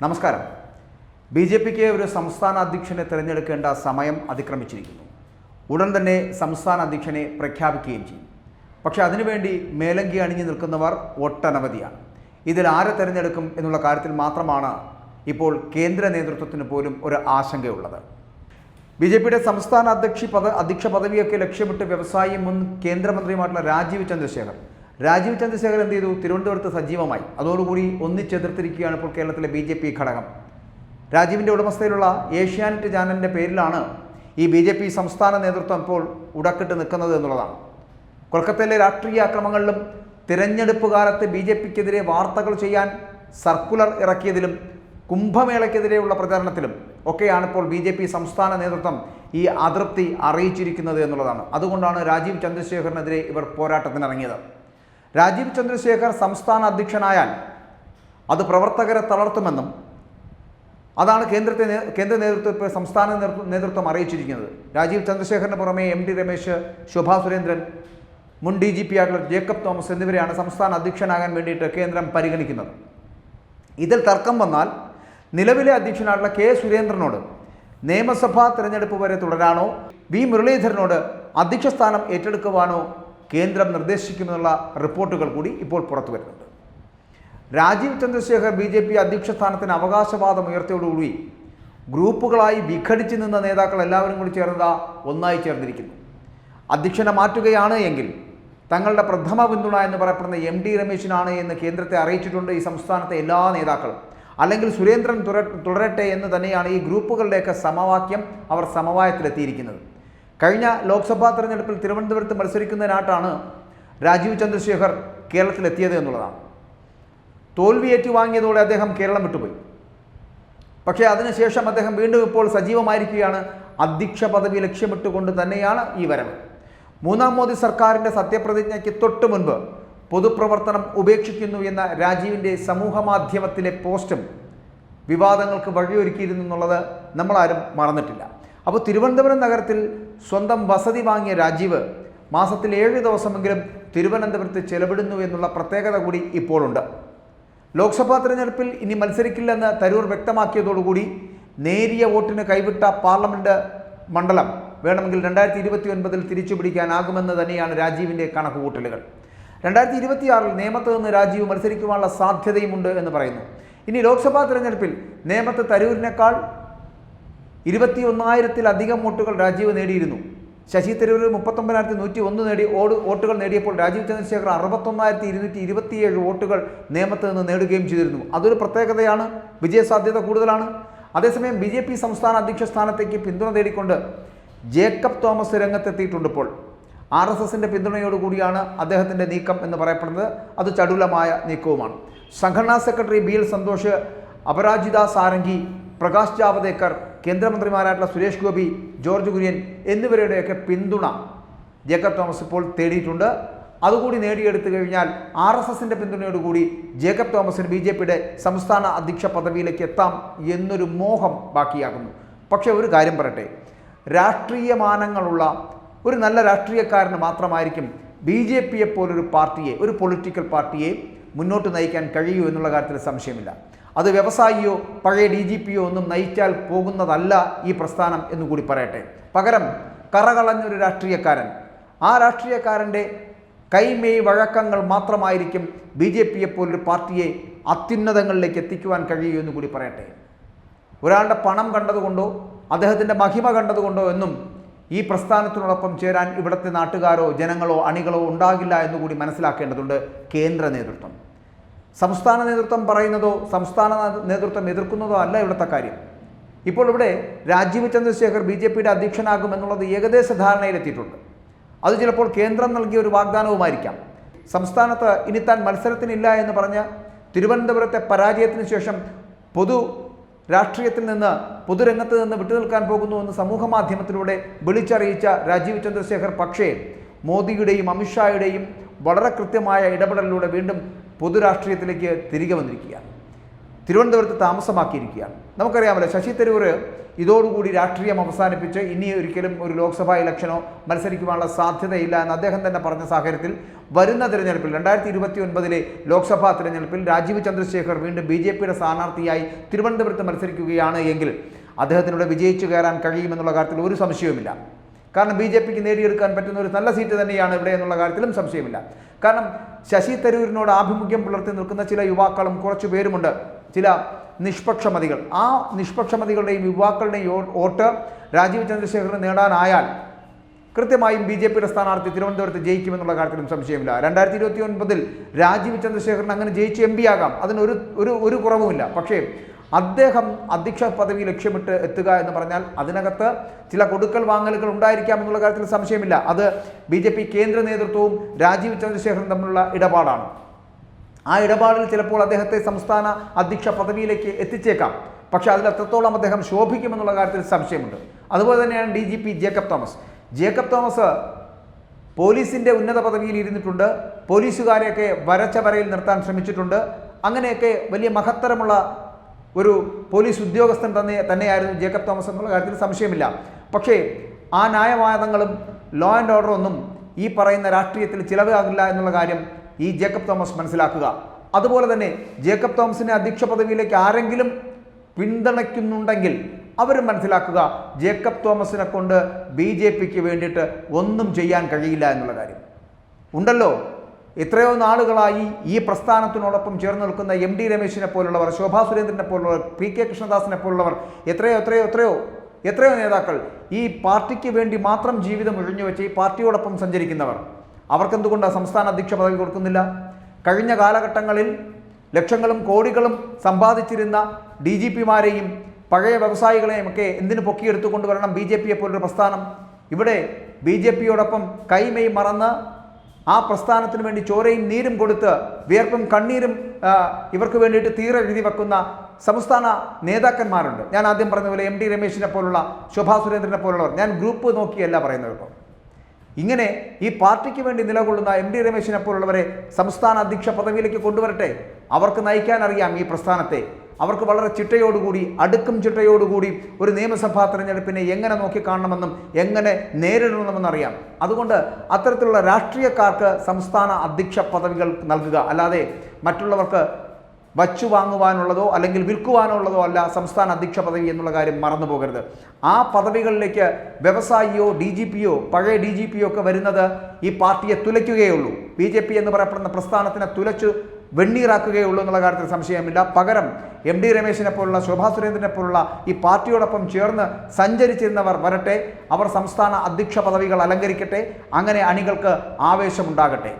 നമസ്കാരം. B J പിക്ക് ഒരു സംസ്ഥാന അധ്യക്ഷനെ തിരഞ്ഞെടുക്കേണ്ട സമയം അതിക്രമിച്ചിരിക്കുന്നു. ഉടൻ തന്നെ സംസ്ഥാന അധ്യക്ഷനെ പ്രഖ്യാപിക്കുകയും ചെയ്യും. പക്ഷേ അതിനുവേണ്ടി മേലങ്കി അണിഞ്ഞു നിൽക്കുന്നവർ ഒട്ടനവധിയാണ്. ഇതിൽ ആരെ തിരഞ്ഞെടുക്കും എന്നുള്ള കാര്യത്തിൽ മാത്രമാണ് ഇപ്പോൾ കേന്ദ്ര നേതൃത്വത്തിന് പോലും ഒരു ആശങ്കയുള്ളത്. ബി ജെ പിയുടെ സംസ്ഥാന അധ്യക്ഷ പദ അധ്യക്ഷ പദവിയൊക്കെ ലക്ഷ്യമിട്ട് വ്യവസായി മുൻ കേന്ദ്രമന്ത്രിയുമായിട്ടുള്ള രാജീവ് ചന്ദ്രശേഖർ രാജീവ് ചന്ദ്രശേഖർ എന്ത് ചെയ്തു? തിരുവനന്തപുരത്ത് സജീവമായി. അതോടുകൂടി ഒന്നിച്ചെതിർത്തിരിക്കുകയാണ് ഇപ്പോൾ കേരളത്തിലെ ബി ജെ പി ഘടകം. രാജീവിന്റെ ഉടമസ്ഥയിലുള്ള ഏഷ്യാനെറ്റ് ചാനലിന്റെ പേരിലാണ് ഈ ബി ജെ പി സംസ്ഥാന നേതൃത്വം ഇപ്പോൾ ഉടക്കിട്ട് നിൽക്കുന്നത് എന്നുള്ളതാണ്. കൊൽക്കത്തയിലെ രാഷ്ട്രീയ അക്രമങ്ങളിലും തിരഞ്ഞെടുപ്പ് കാലത്ത് ബി ജെ പിക്കെതിരെ വാർത്തകൾ ചെയ്യാൻ സർക്കുലർ ഇറക്കിയതിലും കുംഭമേളയ്ക്കെതിരെയുള്ള പ്രചാരണത്തിലും ഒക്കെയാണ് ഇപ്പോൾ ബി ജെ പി സംസ്ഥാന നേതൃത്വം ഈ അതൃപ്തി അറിയിച്ചിരിക്കുന്നത് എന്നുള്ളതാണ്. അതുകൊണ്ടാണ് രാജീവ് ചന്ദ്രശേഖറിനെതിരെ ഇവർ പോരാട്ടത്തിനിറങ്ങിയത്. രാജീവ് ചന്ദ്രശേഖർ സംസ്ഥാന അധ്യക്ഷനായാൽ അത് പ്രവർത്തകരെ തളർത്തുമെന്നും അതാണ് കേന്ദ്രത്തെ കേന്ദ്ര നേതൃത്വം ഇപ്പോൾ സംസ്ഥാന നേതൃത്വം അറിയിച്ചിരിക്കുന്നത്. രാജീവ് ചന്ദ്രശേഖറിന് പുറമെ എം ഡി രമേശ് ശോഭാ സുരേന്ദ്രൻ മുൻ ഡി ജി പി ആയിട്ടുള്ള ജേക്കബ് തോമസ് എന്നിവരെയാണ് സംസ്ഥാന അധ്യക്ഷനാകാൻ വേണ്ടിയിട്ട് കേന്ദ്രം പരിഗണിക്കുന്നത്. ഇതിൽ തർക്കം വന്നാൽ നിലവിലെ അധ്യക്ഷനായിട്ടുള്ള കെ സുരേന്ദ്രനോട് നിയമസഭാ തെരഞ്ഞെടുപ്പ് വരെ തുടരാനോ വി മുരളീധരനോട് അധ്യക്ഷ സ്ഥാനം ഏറ്റെടുക്കുവാനോ കേന്ദ്രം നിർദ്ദേശിക്കുമെന്നുള്ള റിപ്പോർട്ടുകൾ കൂടി ഇപ്പോൾ പുറത്തു വരുന്നുണ്ട്. Rajeev Chandrasekhar B J P അധ്യക്ഷ സ്ഥാനത്തിന് അവകാശവാദം ഉയർത്തിയോടുകൂടി ഗ്രൂപ്പുകളായി വിഘടിച്ചു നിന്ന നേതാക്കൾ എല്ലാവരും കൂടി ചേർന്നത് ഒന്നായി ചേർന്നിരിക്കുന്നു. അധ്യക്ഷനെ മാറ്റുകയാണ് എങ്കിൽ തങ്ങളുടെ പ്രഥമ പിന്തുണ എന്ന് പറയപ്പെടുന്ന എം ഡി രമേശിനാണ് എന്ന് കേന്ദ്രത്തെ അറിയിച്ചിട്ടുണ്ട് ഈ സംസ്ഥാനത്തെ എല്ലാ നേതാക്കളും. അല്ലെങ്കിൽ സുരേന്ദ്രൻ തുടരട്ടെ എന്ന് തന്നെയാണ് ഈ ഗ്രൂപ്പുകളുടെയൊക്കെ സമവാക്യം അവർ സമവായത്തിലെത്തിയിരിക്കുന്നത്. കഴിഞ്ഞ ലോക്സഭാ തെരഞ്ഞെടുപ്പിൽ തിരുവനന്തപുരത്ത് മത്സരിക്കുന്നതിനായിട്ടാണ് രാജീവ് ചന്ദ്രശേഖർ കേരളത്തിലെത്തിയത് എന്നുള്ളതാണ്. തോൽവി ഏറ്റുവാങ്ങിയതോടെ അദ്ദേഹം കേരളം വിട്ടുപോയി. പക്ഷേ അതിനുശേഷം അദ്ദേഹം വീണ്ടും ഇപ്പോൾ സജീവമായിരിക്കുകയാണ്. അധ്യക്ഷ പദവി ലക്ഷ്യമിട്ടുകൊണ്ട് തന്നെയാണ് ഈ വരവ്. മൂന്നാം മോദി സർക്കാരിന്റെ സത്യപ്രതിജ്ഞയ്ക്ക് തൊട്ട് മുൻപ് പൊതുപ്രവർത്തനം ഉപേക്ഷിക്കുന്നു എന്ന രാജീവിന്റെ സമൂഹമാധ്യമത്തിലെ പോസ്റ്റും വിവാദങ്ങൾക്ക് വഴിയൊരുക്കിയിരുന്നു എന്നുള്ളത് നമ്മളാരും മറന്നിട്ടില്ല. അപ്പോൾ തിരുവനന്തപുരം നഗരത്തിൽ സ്വന്തം വസതി വാങ്ങിയ രാജീവ് മാസത്തിൽ ഏഴ് ദിവസമെങ്കിലും തിരുവനന്തപുരത്ത് ചെലവിടുന്നു എന്നുള്ള പ്രത്യേകത കൂടി ഇപ്പോഴുണ്ട് ലോക്സഭാ തിരഞ്ഞെടുപ്പിൽ ഇനി മത്സരിക്കില്ലെന്ന് തരൂർ വ്യക്തമാക്കിയതോടുകൂടി നേരിയ വോട്ടിന് കൈവിട്ട പാർലമെന്റ് മണ്ഡലം വേണമെങ്കിൽ രണ്ടായിരത്തി ഇരുപത്തി ഒൻപതിൽ തിരിച്ചു പിടിക്കാനാകുമെന്ന് തന്നെയാണ് രാജീവിന്റെ കണക്കുകൂട്ടലുകൾ. രണ്ടായിരത്തി ഇരുപത്തിയാറിൽ നേമത്ത് നിന്ന് രാജീവ് മത്സരിക്കുവാനുള്ള സാധ്യതയുമുണ്ട് എന്ന് പറയുന്നു. ഇനി ലോക്സഭാ തിരഞ്ഞെടുപ്പിൽ നേമത്ത് തരൂരിനേക്കാൾ ഇരുപത്തി ഒന്നായിരത്തിലധികം വോട്ടുകൾ രാജീവ് നേടിയിരുന്നു. ശശി തരൂർ മുപ്പത്തൊമ്പതിനായിരത്തി നൂറ്റി ഒന്ന് നേടി ഓട് വോട്ടുകൾ നേടിയപ്പോൾ രാജീവ് ചന്ദ്രശേഖർ അറുപത്തൊന്നായിരത്തി ഇരുന്നൂറ്റി ഇരുപത്തിയേഴ് വോട്ടുകൾ നിയമത്ത് നിന്ന് നേടുകയും ചെയ്തിരുന്നു. അതൊരു പ്രത്യേകതയാണ് വിജയസാധ്യത കൂടുതലാണ്. അതേസമയം ബി ജെ പി സംസ്ഥാന അധ്യക്ഷ സ്ഥാനത്തേക്ക് പിന്തുണ തേടിക്കൊണ്ട് ജേക്കബ് തോമസ് രംഗത്തെത്തിയിട്ടുണ്ട് ഇപ്പോൾ. ആർ എസ് എസിന്റെ പിന്തുണയോടുകൂടിയാണ് അദ്ദേഹത്തിന്റെ നീക്കം എന്ന് പറയപ്പെടുന്നത്. അത് ചടുലമായ നീക്കവുമാണ്. സംഘടനാ secretary B L Santhosh Aparajita Sarangi Prakash Javadekar കേന്ദ്രമന്ത്രിമാരായിട്ടുള്ള Suresh Gopi George Kurian എന്നിവരുടെയൊക്കെ പിന്തുണ ജേക്കബ് തോമസ് ഇപ്പോൾ തേടിയിട്ടുണ്ട്. അതുകൂടി നേടിയെടുത്തു കഴിഞ്ഞാൽ ആർ എസ് എസിന്റെ പിന്തുണയോടുകൂടി ജേക്കബ് തോമസിന് ബി ജെ പിയുടെ സംസ്ഥാന അധ്യക്ഷ പദവിയിലേക്ക് എത്താം എന്നൊരു മോഹം ബാക്കിയാകുന്നു. പക്ഷേ ഒരു കാര്യം പറയട്ടെ. രാഷ്ട്രീയ മാനങ്ങളുള്ള ഒരു നല്ല രാഷ്ട്രീയക്കാരന് മാത്രമായിരിക്കും ബി ജെ പിയെ പോലൊരു പാർട്ടിയെ ഒരു പൊളിറ്റിക്കൽ പാർട്ടിയെ മുന്നോട്ട് നയിക്കാൻ കഴിയൂ എന്നുള്ള കാര്യത്തിൽ സംശയമില്ല. അത് വ്യവസായിയോ പഴയ ഡി ജി പിയോ ഒന്നും നയിച്ചാൽ പോകുന്നതല്ല ഈ പ്രസ്ഥാനം എന്നുകൂടി പറയട്ടെ. പകരം കറകളഞ്ഞൊരു രാഷ്ട്രീയക്കാരൻ. ആ രാഷ്ട്രീയക്കാരന്റെ കൈമേയ് വഴക്കങ്ങൾ മാത്രമായിരിക്കും ബി ജെ പിയെ പോലൊരു പാർട്ടിയെ അത്യുന്നതങ്ങളിലേക്ക് എത്തിക്കുവാൻ കഴിയൂ എന്ന് കൂടി പറയട്ടെ. ഒരാളുടെ പണം കണ്ടതുകൊണ്ടോ അദ്ദേഹത്തിന്റെ മഹിമ കണ്ടതുകൊണ്ടോ എന്നും ഈ പ്രസ്ഥാനത്തിനോടൊപ്പം ചേരാൻ ഇവിടുത്തെ നാട്ടുകാരോ ജനങ്ങളോ അണികളോ ഉണ്ടാകില്ല എന്നുകൂടി മനസ്സിലാക്കേണ്ടതുണ്ട് കേന്ദ്ര നേതൃത്വം. സംസ്ഥാന നേതൃത്വം പറയുന്നതോ സംസ്ഥാന നേതൃത്വം എതിർക്കുന്നതോ അല്ല ഇവിടുത്തെ കാര്യം. ഇപ്പോൾ ഇവിടെ രാജീവ് ചന്ദ്രശേഖർ ബി ജെ പിയുടെ അധ്യക്ഷനാകുമെന്നുള്ളത് ഏകദേശ ധാരണയിലെത്തിയിട്ടുണ്ട്. അത് ചിലപ്പോൾ കേന്ദ്രം നൽകിയ ഒരു വാഗ്ദാനവുമായിരിക്കാം. സംസ്ഥാനത്ത് ഇനി താൻ മത്സരത്തിനില്ല എന്ന് പറഞ്ഞ് തിരുവനന്തപുരത്തെ പരാജയത്തിന് ശേഷം പൊതു രാഷ്ട്രീയത്തിൽ നിന്ന് പൊതുരംഗത്ത് നിന്ന് വിട്ടുനിൽക്കാൻ പോകുന്നു എന്ന് സമൂഹ മാധ്യമത്തിലൂടെ വിളിച്ചറിയിച്ച രാജീവ് ചന്ദ്രശേഖർ പക്ഷേ മോദിയുടെയും അമിത്ഷായുടെയും വളരെ കൃത്യമായ ഇടപെടലിലൂടെ വീണ്ടും പൊതുരാഷ്ട്രീയത്തിലേക്ക് തിരികെ വന്നിരിക്കുകയാണ്. തിരുവനന്തപുരത്ത് താമസമാക്കിയിരിക്കുകയാണ്. നമുക്കറിയാമല്ലോ ശശി തരൂർ ഇതോടുകൂടി രാഷ്ട്രീയം അവസാനിപ്പിച്ച് ഇനി ഒരിക്കലും ഒരു ലോക്സഭാ ഇലക്ഷനോ മത്സരിക്കുവാനുള്ള സാധ്യതയില്ല എന്ന് അദ്ദേഹം തന്നെ പറഞ്ഞ സാഹചര്യത്തിൽ വരുന്ന തിരഞ്ഞെടുപ്പിൽ രണ്ടായിരത്തി ഇരുപത്തി ഒൻപതിലെ ലോക്സഭാ തിരഞ്ഞെടുപ്പിൽ രാജീവ് ചന്ദ്രശേഖർ വീണ്ടും ബി ജെ പിയുടെ സ്ഥാനാർത്ഥിയായി തിരുവനന്തപുരത്ത് മത്സരിക്കുകയാണ് എങ്കിൽ അദ്ദേഹത്തിനൂടെ വിജയിച്ചു കയറാൻ കഴിയുമെന്നുള്ള കാര്യത്തിൽ ഒരു സംശയവുമില്ല. കാരണം ബി ജെ പിക്ക് നേടിയെടുക്കാൻ പറ്റുന്ന ഒരു നല്ല സീറ്റ് തന്നെയാണ് ഇവിടെ എന്നുള്ള കാര്യത്തിലും സംശയമില്ല. കാരണം ശശി തരൂരിനോട് ആഭിമുഖ്യം പുലർത്തി നിൽക്കുന്ന ചില യുവാക്കളും കുറച്ചു പേരുമുണ്ട്. ചില നിഷ്പക്ഷമതികൾ. ആ നിഷ്പക്ഷമതികളുടെയും യുവാക്കളുടെയും വോട്ട് രാജീവ് ചന്ദ്രശേഖരന് നേടാനായാൽ കൃത്യമായും ബി ജെ പിയുടെ സ്ഥാനാർത്ഥി തിരുവനന്തപുരത്ത് ജയിക്കുമെന്നുള്ള കാര്യത്തിലും സംശയമില്ല. രണ്ടായിരത്തി ഇരുപത്തി ഒൻപതിൽ രാജീവ് ചന്ദ്രശേഖരൻ അങ്ങനെ ജയിച്ച് എം പി ആകാം. അതിനൊരു ഒരു ഒരു കുറവുമില്ല. പക്ഷേ അദ്ദേഹം അധ്യക്ഷ പദവി ലക്ഷ്യമിട്ട് എത്തുക എന്ന് പറഞ്ഞാൽ അതിനകത്ത് ചില കൊടുക്കൽ വാങ്ങലുകൾ ഉണ്ടായിരിക്കാം എന്നുള്ള കാര്യത്തിൽ സംശയമില്ല. അത് ബി ജെ പി കേന്ദ്ര നേതൃത്വവും രാജീവ് ചന്ദ്രശേഖരൻ തമ്മിലുള്ള ഇടപാടാണ്. ആ ഇടപാടിൽ ചിലപ്പോൾ അദ്ദേഹത്തെ സംസ്ഥാന അധ്യക്ഷ പദവിയിലേക്ക് എത്തിച്ചേക്കാം. പക്ഷേ അതിൽ എത്രത്തോളം അദ്ദേഹം ശോഭിക്കുമെന്നുള്ള കാര്യത്തിൽ സംശയമുണ്ട്. അതുപോലെ തന്നെയാണ് D G P Jacob Thomas. Jacob Thomas പോലീസിന്റെ ഉന്നത പദവിയിൽ ഇരുന്നിട്ടുണ്ട്. പോലീസുകാരെയൊക്കെ വരച്ച വരയിൽ നിർത്താൻ ശ്രമിച്ചിട്ടുണ്ട്. അങ്ങനെയൊക്കെ വലിയ മഹത്തരമുള്ള ഒരു പോലീസ് ഉദ്യോഗസ്ഥൻ തന്നെ തന്നെയായിരുന്നു ജേക്കബ് തോമസ് എന്നുള്ള കാര്യത്തിൽ സംശയമില്ല. പക്ഷേ ആ ന്യായവാദങ്ങളും ലോ ആൻഡ് ഓർഡർ ഒന്നും ഈ പറയുന്ന രാഷ്ട്രീയത്തിൽ ചിലവാകില്ല എന്നുള്ള കാര്യം ഈ ജേക്കബ് തോമസ് മനസ്സിലാക്കുക. അതുപോലെ തന്നെ ജേക്കബ് തോമസിനെ അധ്യക്ഷ പദവിയിലേക്ക് ആരെങ്കിലും പിന്തുണയ്ക്കുന്നുണ്ടെങ്കിൽ അവരും മനസ്സിലാക്കുക ജേക്കബ് തോമസിനെ കൊണ്ട് ബി ജെ പിക്ക് വേണ്ടിയിട്ട് ഒന്നും ചെയ്യാൻ കഴിയില്ല എന്നുള്ള കാര്യം. ഉണ്ടല്ലോ? എത്രയോ നാളുകളായി ഈ പ്രസ്ഥാനത്തിനോടൊപ്പം ചേർന്ന് നിൽക്കുന്ന എം ഡി രമേശിനെ പോലുള്ളവർ ശോഭാ സുരേന്ദ്രനെ പോലുള്ളവർ പി കെ കൃഷ്ണദാസിനെ പോലുള്ളവർ എത്രയോ എത്രയോ എത്രയോ എത്രയോ നേതാക്കൾ ഈ പാർട്ടിക്ക് വേണ്ടി മാത്രം ജീവിതം ഒഴിഞ്ഞു വെച്ച് ഈ പാർട്ടിയോടൊപ്പം സഞ്ചരിക്കുന്നവർ. അവർക്കെന്തുകൊണ്ട് സംസ്ഥാന അധ്യക്ഷ പദവി കൊടുക്കുന്നില്ല? കഴിഞ്ഞ കാലഘട്ടങ്ങളിൽ ലക്ഷങ്ങളും കോടികളും സമ്പാദിച്ചിരുന്ന ഡി ജി പിമാരെയും പഴയ വ്യവസായികളെയും ഒക്കെ എന്തിനു പൊക്കിയെടുത്തുകൊണ്ട് കൊണ്ടുവരണം ബി ജെ പിയെ പോലൊരു പ്രസ്ഥാനം? ഇവിടെ ബി ജെ പിയോടൊപ്പം കൈമൈ മറന്ന് ആ പ്രസ്ഥാനത്തിന് വേണ്ടി ചോരയും നീരും കൊടുത്ത് വിയർപ്പും കണ്ണീരും ഇവർക്ക് വേണ്ടിയിട്ട് തീരെ എഴുതി വെക്കുന്ന സംസ്ഥാന നേതാക്കന്മാരുണ്ട്. ഞാൻ ആദ്യം പറഞ്ഞ പോലെ എം ഡി രമേശിനെ പോലുള്ള ശോഭാ സുരേന്ദ്രനെ പോലുള്ളവർ. ഞാൻ ഗ്രൂപ്പ് നോക്കിയല്ല പറയുന്നത് ഇപ്പം. ഇങ്ങനെ ഈ പാർട്ടിക്ക് വേണ്ടി നിലകൊള്ളുന്ന എം ഡി രമേശിനെ പോലുള്ളവരെ സംസ്ഥാന അധ്യക്ഷ പദവിയിലേക്ക് കൊണ്ടുവരട്ടെ. അവർക്ക് നയിക്കാൻ അറിയാം ഈ പ്രസ്ഥാനത്തെ. അവർക്ക് വളരെ ചിട്ടയോടുകൂടി അടുക്കും ചിട്ടയോടുകൂടി ഒരു നിയമസഭാ തെരഞ്ഞെടുപ്പിനെ എങ്ങനെ നോക്കിക്കാണണമെന്നും എങ്ങനെ നേരിടണമെന്നും അറിയാം. അതുകൊണ്ട് അത്തരത്തിലുള്ള രാഷ്ട്രീയക്കാർക്ക് സംസ്ഥാന അധ്യക്ഷ പദവികൾ നൽകുക. അല്ലാതെ മറ്റുള്ളവർക്ക് വച്ചു വാങ്ങുവാനുള്ളതോ അല്ലെങ്കിൽ വിൽക്കുവാനുള്ളതോ അല്ല സംസ്ഥാന അധ്യക്ഷ പദവി എന്നുള്ള കാര്യം മറന്നു പോകരുത്. ആ പദവികളിലേക്ക് വ്യവസായിയോ ഡി ജി പിയോ പഴയ ഡി ജി പിയോ ഒക്കെ വരുന്നത് ഈ പാർട്ടിയെ തുലയ്ക്കുകയുള്ളൂ ബി ജെ പി എന്ന് പറയപ്പെടുന്ന പ്രസ്ഥാനത്തിനെ തുലച്ചു വെണ്ണീറാക്കുകയുള്ളൂ എന്നുള്ള കാര്യത്തിൽ സംശയമില്ല. പകരം എം ഡി രമേശിനെ പോലുള്ള ശോഭാ സുരേന്ദ്രനെ പോലുള്ള ഈ പാർട്ടിയോടൊപ്പം ചേർന്ന് സഞ്ചരിച്ചിരുന്നവർ വരട്ടെ. അവർ സംസ്ഥാന അധ്യക്ഷ പദവികൾ അലങ്കരിക്കട്ടെ. അങ്ങനെ അണികൾക്ക് ആവേശമുണ്ടാകട്ടെ.